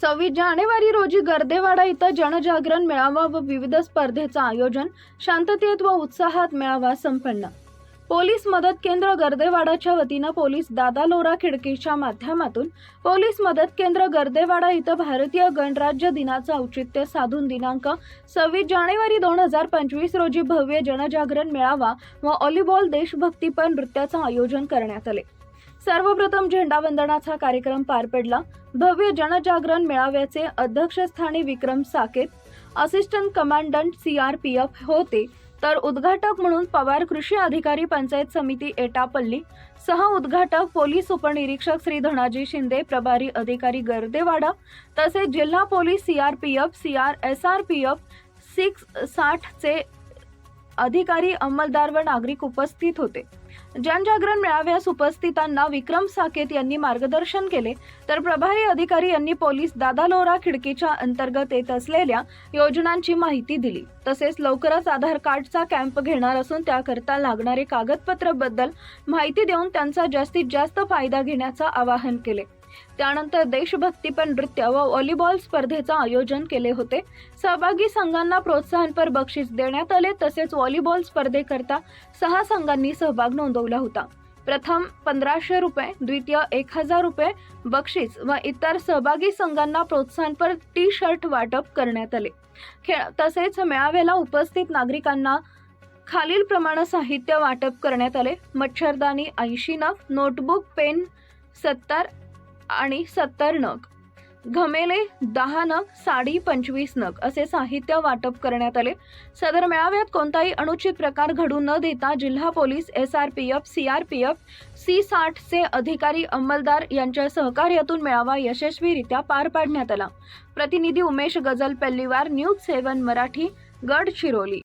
सव्वीस जानेवारी रोजी गर्देवाडा इथं जनजागरण मेळावा व विविध स्पर्धेचं आयोजन शांततेत व उत्साहात मेळावा संपन्न. पोलीस मदत केंद्र गर्देवाडाच्या वतीनं पोलीस दादा लोरा खिडकीच्या माध्यमातून पोलीस मदत केंद्र गर्देवाडा इथं भारतीय गणराज्य दिनाचं औचित्य साधून दिनांक सव्वीस जानेवारी दोन हजार पंचवीस रोजी भव्य जनजागरण मेळावा व व्हॉलीबॉल देशभक्तीपर नृत्याचं आयोजन करण्यात आले. सर्वप्रथम झेंडावंदनाचा कार्यक्रम पार पडला. भव्य जनजागरण मेळाव्याचे अध्यक्षस्थानी Vikram Saket assistant commandant C R P F होते. तर उद्घाटक म्हणून पवार कृषी अधिकारी पंचायत समिती एटापल्ली सह उद्घाटक पोलीस उपनिरीक्षक श्री धनाजी शिंदे प्रभारी अधिकारी गर्देवाडा तसेच जिल्हा police C R P F C R S R P F six साठचे अधिकारी अंमलदार व नागरिक उपस्थित होते. जनजागरण मेळाव्यास उपस्थितांना विक्रम साकेत यांनी मार्गदर्शन केले. तर प्रभारी अधिकारी यांनी पोलीस दादा लोरा खिडकीच्या अंतर्गत येत असलेल्या योजनांची माहिती दिली. तसेच लवकरच आधार कार्डचा कॅम्प घेणार असून त्याकरता लागणारे कागदपत्रबद्दल माहिती देऊन त्यांचा जास्तीत जास्त फायदा घेण्याचं आवाहन केले. त्यानंतर देशभक्तीपर नृत्य व व्हॉलीबॉल स्पर्धेचं आयोजन केले होते. सहभागी संघांना प्रोत्साहनपर बक्षीस देण्यात आले तसेच व्हॉलीबॉल स्पर्धेकरता सहा संघांनी सहभाग नोंदवला होता. प्रथम पंधराशे रुपये द्वितीय एक हजार रुपये बक्षीस व इतर सहभागी संघांना प्रोत्साहनपर टी शर्ट वाटप करण्यात आले. खेळ तसेच मेळाव्याला उपस्थित नागरिकांना खालील प्रमाण साहित्य वाटप करण्यात आले. मच्छरदानी ऐंशी नग नोटबुक पेन सत्तर आणि सत्तर नग. घमेले दहा नग साडी पंचवीस नग असे साहित्य वाटप करण्यात आले. सदर मेळाव्यात कोणताही अनुचित प्रकार घडू न देता जिल्हा police S R P F C R P F C साठचे अधिकारी अंमलदार यांच्या सहकार्यातून मेळावा यशस्वीरित्या पार पाडण्यात आला. प्रतिनिधी उमेश गजल पल्लीवार न्यूज सेवन मराठी गडचिरोली